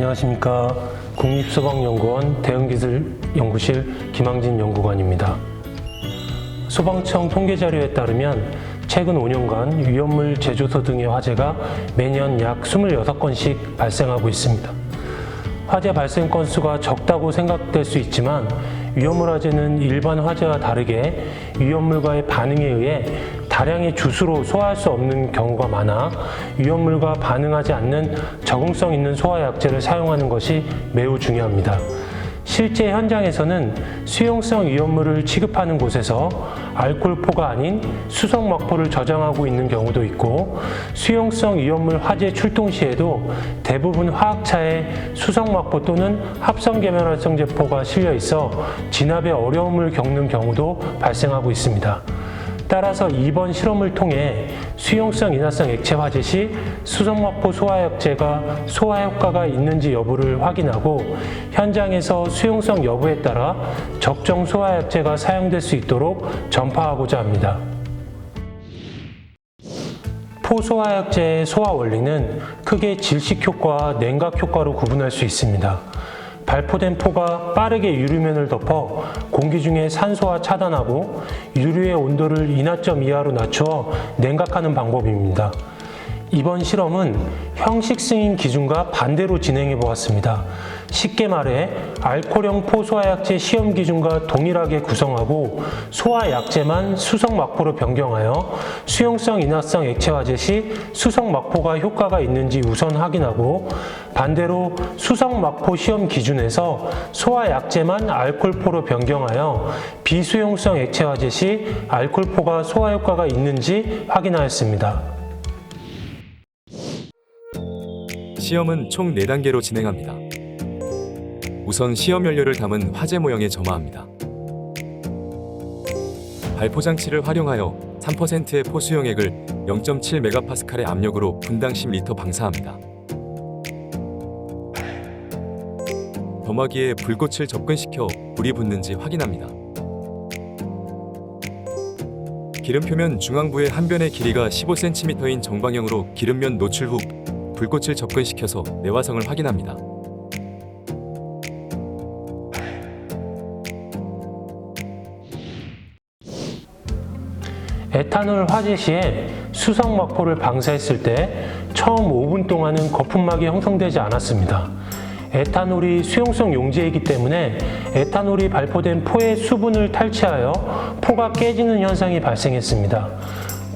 안녕하십니까. 국립소방연구원 대응기술연구실 김항진 연구관입니다. 소방청 통계 자료에 따르면 최근 5년간 위험물 제조소 등의 화재가 매년 약 26건씩 발생하고 있습니다. 화재 발생 건수가 적다고 생각될 수 있지만 위험물 화재는 일반 화재와 다르게 위험물과의 반응에 의해 다량의 주수로 소화할 수 없는 경우가 많아 위험물과 반응하지 않는 적응성 있는 소화약제를 사용하는 것이 매우 중요합니다. 실제 현장에서는 수용성 위험물을 취급하는 곳에서 알코올포가 아닌 수성막포를 저장하고 있는 경우도 있고 수용성 위험물 화재 출동 시에도 대부분 화학차에 수성막포 또는 합성 계면활성제포가 실려 있어 진압에 어려움을 겪는 경우도 발생하고 있습니다. 따라서 이번 실험을 통해 수용성 인화성 액체 화재 시 수성막포 소화약제가 소화 효과가 있는지 여부를 확인하고 현장에서 수용성 여부에 따라 적정 소화약제가 사용될 수 있도록 전파하고자 합니다. 포소화약제의 소화 원리는 크게 질식 효과와 냉각 효과로 구분할 수 있습니다. 발포된 포가 빠르게 유류면을 덮어 공기 중에 산소와 차단하고 유류의 온도를 인하점 이하로 낮추어 냉각하는 방법입니다. 이번 실험은 형식 승인 기준과 반대로 진행해 보았습니다. 쉽게 말해 알코올형 포소화약제 시험 기준과 동일하게 구성하고 소화약제만 수성 막포로 변경하여 수용성 인화성 액체화제 시 수성 막포가 효과가 있는지 우선 확인하고 반대로 수성 막포 시험 기준에서 소화약제만 알코올포로 변경하여 비수용성 액체화제 시 알코올포가 소화 효과가 있는지 확인하였습니다. 시험은 총 4단계로 진행합니다. 우선 시험 연료를 담은 화재 모형에 점화합니다. 발포 장치를 활용하여 3%의 포수용액을 0.7메가파스칼의 압력으로 분당 10리터 방사합니다. 점화기에 불꽃을 접근시켜 불이 붙는지 확인합니다. 기름 표면 중앙부의 한 변의 길이가 15cm인 정방형으로 기름면 노출 후 불꽃을 접근시켜서 내화성을 확인합니다. 에탄올 화재 시에 수성막포를 방사했을 때 처음 5분 동안은 거품막이 형성되지 않았습니다. 에탄올이 수용성 용제이기 때문에 에탄올이 발포된 포의 수분을 탈취하여 포가 깨지는 현상이 발생했습니다.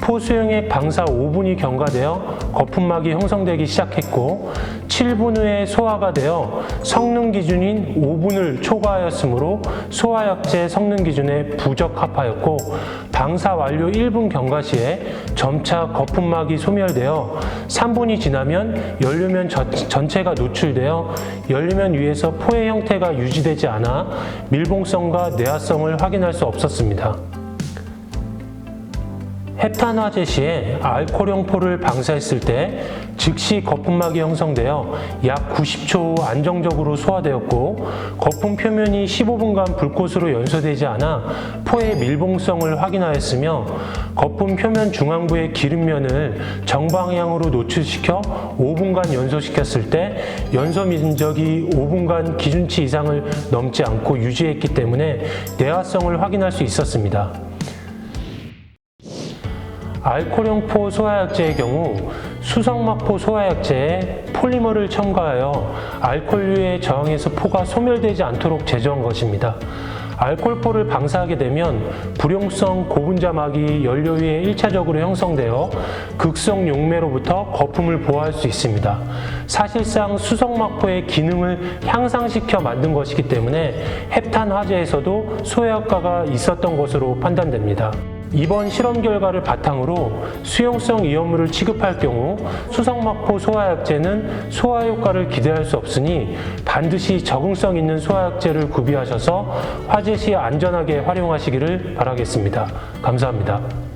포수용액 방사 5분이 경과되어 거품막이 형성되기 시작했고 7분 후에 소화가 되어 성능 기준인 5분을 초과하였으므로 소화약제 성능 기준에 부적합하였고 방사 완료 1분 경과 시에 점차 거품막이 소멸되어 3분이 지나면 연료면 저- 전체가 노출되어 연료면 위에서 포의 형태가 유지되지 않아 밀봉성과 내화성을 확인할 수 없었습니다. 헵탄 화재 시에 알코올형 포를 방사했을 때 즉시 거품막이 형성되어 약 90초 후 안정적으로 소화되었고 거품 표면이 15분간 불꽃으로 연소되지 않아 포의 밀봉성을 확인하였으며 거품 표면 중앙부의 기름면을 정방향으로 노출시켜 5분간 연소시켰을 때 연소 민적이 5분간 기준치 이상을 넘지 않고 유지했기 때문에 내화성을 확인할 수 있었습니다. 알코올형포 소화약제의 경우 수성막포 소화약제에 폴리머를 첨가하여 알코올류에 저항해서 포가 소멸되지 않도록 제조한 것입니다. 알코올포를 방사하게 되면 불용성 고분자막이 연료 위에 1차적으로 형성되어 극성 용매로부터 거품을 보호할 수 있습니다. 사실상 수성막포의 기능을 향상시켜 만든 것이기 때문에 헵탄 화재에서도 소화 효과가 있었던 것으로 판단됩니다. 이번 실험 결과를 바탕으로 수용성 위험물을 취급할 경우 수성막포 소화약제는 소화 효과를 기대할 수 없으니 반드시 적응성 있는 소화약제를 구비하셔서 화재 시 안전하게 활용하시기를 바라겠습니다. 감사합니다.